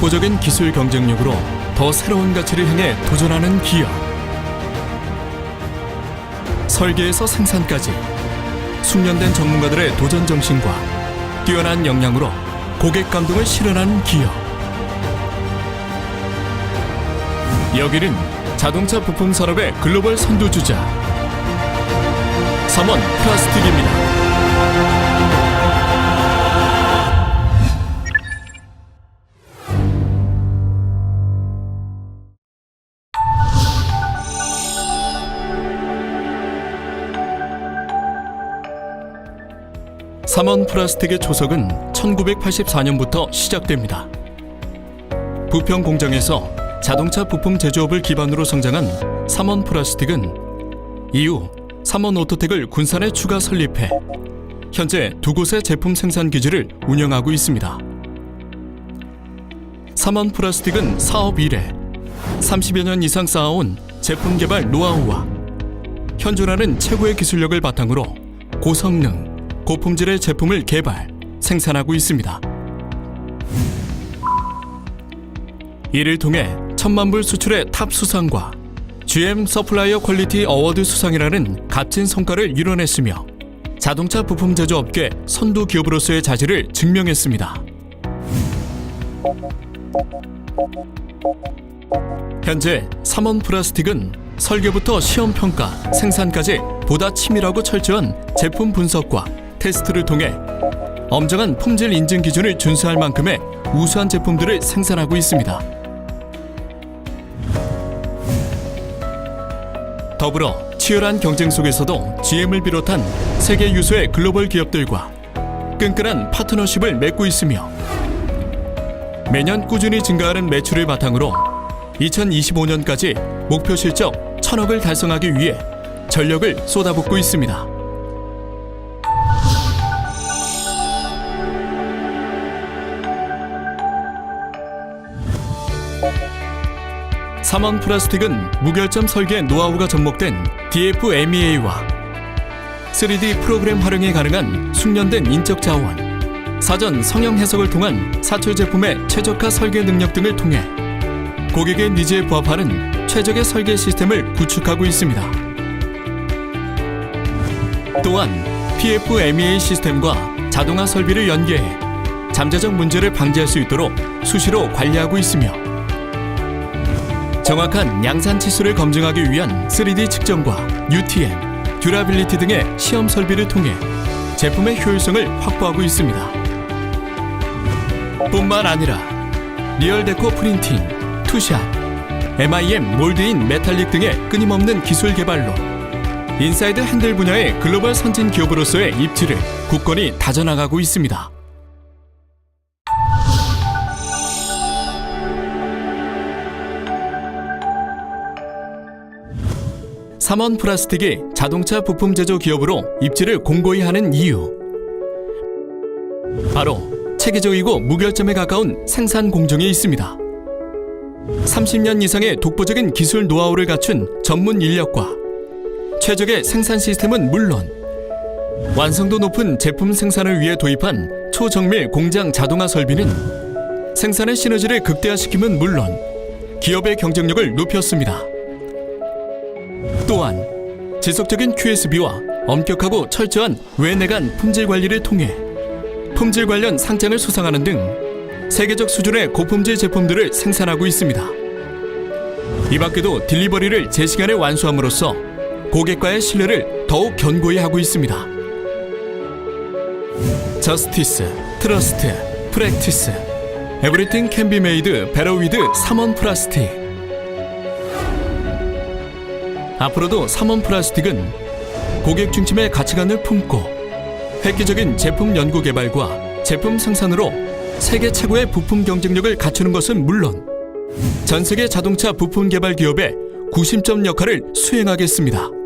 독보적인 기술 경쟁력으로 더 새로운 가치를 향해 도전하는 기업. 설계에서 생산까지 숙련된 전문가들의 도전 정신과 뛰어난 역량으로 고객 감동을 실현하는 기업. 여기는 자동차 부품 산업의 글로벌 선두주자 삼원 플라스틱입니다. 삼원 플라스틱의 조석은 1984년부터 시작됩니다. 부평 공장에서 자동차 부품 제조업을 기반으로 성장한 삼원 플라스틱은 이후 삼원 오토텍을 군산에 추가 설립해 현재 두 곳의 제품 생산 기지를 운영하고 있습니다. 삼원 플라스틱은 사업 이래 30여 년 이상 쌓아온 제품 개발 노하우와 현존하는 최고의 기술력을 바탕으로 고성능, 고품질의 제품을 개발, 생산하고 있습니다. 이를 통해 천만 불 수출의 탑 수상과 GM 서플라이어 퀄리티 어워드 수상이라는 값진 성과를 이뤄냈으며 자동차 부품 제조업계 선두 기업으로서의 자질을 증명했습니다. 현재 삼원 플라스틱은 설계부터 시험 평가, 생산까지 보다 치밀하고 철저한 제품 분석과 테스트를 통해 엄정한 품질 인증 기준을 준수할 만큼의 우수한 제품들을 생산하고 있습니다. 더불어 치열한 경쟁 속에서도 GM을 비롯한 세계 유수의 글로벌 기업들과 끈끈한 파트너십을 맺고 있으며 매년 꾸준히 증가하는 매출을 바탕으로 2025년까지 목표 실적 1000억을 달성하기 위해 전력을 쏟아붓고 있습니다. 삼원 플라스틱은 무결점 설계 노하우가 접목된 DFMEA와 3D 프로그램 활용이 가능한 숙련된 인적 자원, 사전 성형 해석을 통한 사출 제품의 최적화 설계 능력 등을 통해 고객의 니즈에 부합하는 최적의 설계 시스템을 구축하고 있습니다. 또한 PFMEA 시스템과 자동화 설비를 연계해 잠재적 문제를 방지할 수 있도록 수시로 관리하고 있으며 정확한 양산 치수를 검증하기 위한 3D 측정과 UTM, 듀라빌리티 등의 시험 설비를 통해 제품의 효율성을 확보하고 있습니다. 뿐만 아니라 리얼 데코 프린팅, 투샷, MIM 몰드인 메탈릭 등의 끊임없는 기술 개발로 인사이드 핸들 분야의 글로벌 선진 기업으로서의 입지를 굳건히 다져나가고 있습니다. 삼원 플라스틱이 자동차 부품 제조 기업으로 입지를 공고히 하는 이유. 바로 체계적이고 무결점에 가까운 생산 공정에 있습니다. 30년 이상의 독보적인 기술 노하우를 갖춘 전문 인력과 최적의 생산 시스템은 물론 완성도 높은 제품 생산을 위해 도입한 초정밀 공장 자동화 설비는 생산의 시너지를 극대화시킴은 물론 기업의 경쟁력을 높였습니다. 또한 지속적인 QSB와 엄격하고 철저한 외내간 품질 관리를 통해 품질 관련 상장을 수상하는 등 세계적 수준의 고품질 제품들을 생산하고 있습니다. 이 밖에도 딜리버리를 제 시간에 완수함으로써 고객과의 신뢰를 더욱 견고히 하고 있습니다. 저스티스, 트러스트, 프랙티스, 에브리띵 캔비 메이드 베러 위드 삼원 플라스틱 앞으로도 삼원 플라스틱은 고객 중심의 가치관을 품고 획기적인 제품 연구 개발과 제품 생산으로 세계 최고의 부품 경쟁력을 갖추는 것은 물론 전 세계 자동차 부품 개발 기업의 구심점 역할을 수행하겠습니다.